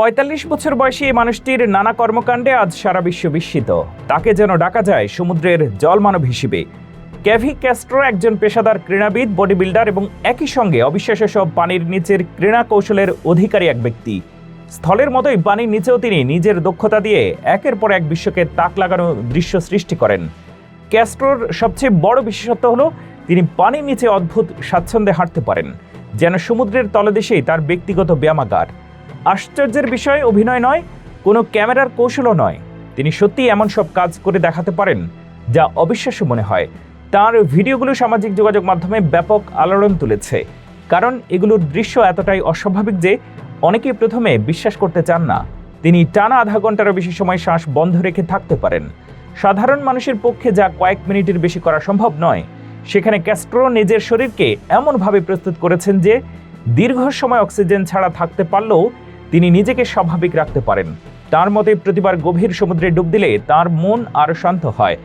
পঁয়তাল্লিশ বছর বয়সী এই মানুষটির নানা কর্মকাণ্ডে আজ সারা বিশ্ব বিস্মিত। তাকে যেন ডাকা যায় সমুদ্রের জলমানব হিসেবে। ক্যাভি ক্যাস্ট্রো একজন পেশাদার ক্রীড়াবিদ বডি বিল্ডার এবং একই সঙ্গে অবিশ্বাস্য সব পানির নিচের ক্রীড়া কৌশলের অধিকারী এক ব্যক্তি। স্থলের মতোই পানির নিচেও তিনি নিজের দক্ষতা দিয়ে একের পর এক বিশ্বকে তাক লাগানো দৃশ্য সৃষ্টি করেন। ক্যাস্ট্রোর সবচেয়ে বড় বিশেষত্ব হলো, তিনি পানির নিচে অদ্ভুত স্বাচ্ছন্দ্যে হাঁটতে পারেন, যেন সমুদ্রের তলদেশেই তার ব্যক্তিগত ব্যায়ামাগার। আশ্চর্যের বিষয়, অভিনয় নয়, কোনো ক্যামেরার কৌশলও নয়। তিনি সত্যি এমন সব কাজ করে দেখাতে পারেন, যা অবিশ্বাস্য মনে হয়। তার ভিডিওগুলো সামাজিক যোগাযোগ মাধ্যমে ব্যাপক আলোড়ন তুলেছে, কারণ এগুলোর দৃশ্য এতটাই অস্বাভাবিক যে অনেকেই প্রথমে বিশ্বাস করতে চান না। তিনি টানা আধা ঘন্টারও বেশি সময় শ্বাস বন্ধ রেখে থাকতে পারেন। সাধারণ মানুষের পক্ষে যা কয়েক মিনিটের বেশি করা সম্ভব নয়, সেখানে ক্যাস্ট্রো নিজের শরীরকে এমনভাবে প্রস্তুত করেছেন যে দীর্ঘ সময় অক্সিজেন ছাড়া থাকতে পারলেও তিনি নিজেকে স্বাভাবিক রাখতে পারেন। তার মতে প্রতিবার গভীর সমুদ্রে ডুব দিলে তার মন আরও শান্ত হয়,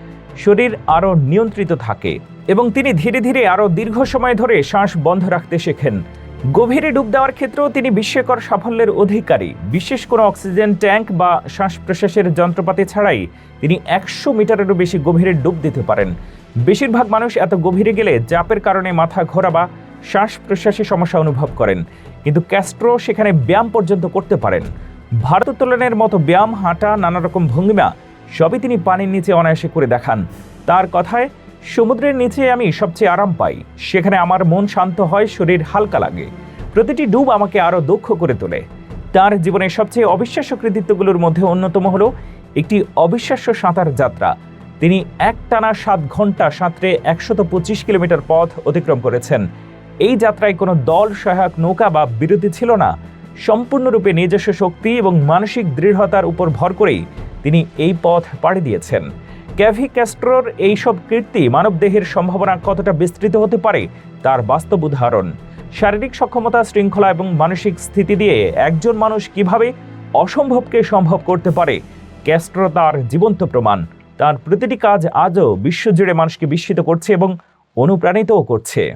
শরীর আরও নিয়ন্ত্রিত থাকে এবং তিনি ধীরে ধীরে আরও দীর্ঘ সময় ধরে শ্বাস বন্ধ রাখতে শেখেন। গভীরে ডুব দেওয়ার ক্ষেত্রেও তিনি বিস্ময়কর সাফল্যের অধিকারী। বিশেষ কোনো অক্সিজেন ট্যাঙ্ক বা শ্বাস প্রশ্বাসের যন্ত্রপাতি ছাড়াই তিনি একশো মিটারেরও বেশি গভীরে ডুব দিতে পারেন। বেশিরভাগ মানুষ এত গভীরে গেলে চাপের কারণে মাথা ঘোরা বা শ্বাস প্রশ্বাসে সমস্যা অনুভব করেন। কিন্তু ক্যাস্ট্রো সেখানে ব্যায়াম পর্যন্ত করতে পারেন। ভারোত্তোলনের মতো ব্যায়াম, হাঁটা নানা রকম ভঙ্গিমা সবই তিনি পানির নিচে অনায়াসে করে দেখান। তার কথায়, সমুদ্রের নিচে আমি সবচেয়ে আরাম পাই। সেখানে আমার মন শান্ত হয়, শরীর হালকা লাগে। প্রতিটি ডুব আমাকে আরও দক্ষ করে তোলে। তার জীবনের সবচেয়ে অবিশ্বাস্য কৃতিত্বগুলোর মধ্যে অন্যতম হলো একটি অবিশ্বাস্য সাঁতার যাত্রা। তিনি একটানা সাত ঘণ্টা সাঁতরে একশত পঁচিশ কিলোমিটার পথ অতিক্রম করেছেন। এই যাত্রায় কোনো দল, সহায়ক, নৌকা বা বিরতি ছিল না। সম্পূর্ণরূপে নিজস্ব শক্তি এবং মানসিক দৃঢ়তার উপর ভর করেই তিনি এই পথ পাড়ি দিয়েছেন। ক্যাভি ক্যাস্ট্রোর এইসব কীর্তি মানবদেহের সম্ভাবনা কতটা বিস্তৃত হতে পারে তার বাস্তব উদাহরণ। শারীরিক সক্ষমতা, শৃঙ্খলা এবং মানসিক স্থিতি দিয়ে একজন মানুষ কীভাবে অসম্ভবকে সম্ভব করতে পারে, ক্যাস্ট্রো তার জীবন্ত প্রমাণ। তার প্রতিটি কাজ আজও বিশ্বজুড়ে মানুষকে বিস্মিত করছে এবং অনুপ্রাণিতও করছে।